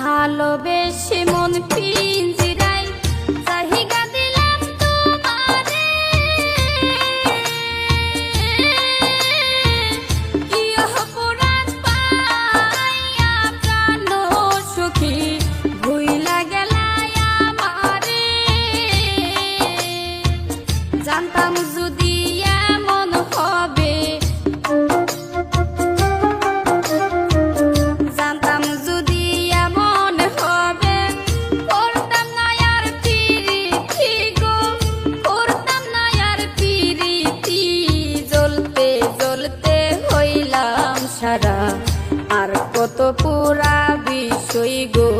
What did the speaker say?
ভালোবেসে মন পিঞ্জিরাই চাহিগা দিলাম তোমারে। কি অপরাধ পাইয়া প্রাণ সুখী, ভুইলা গেলায় আমারে। জানতাম যদি সারা আর কত পুরা বিষয় গো?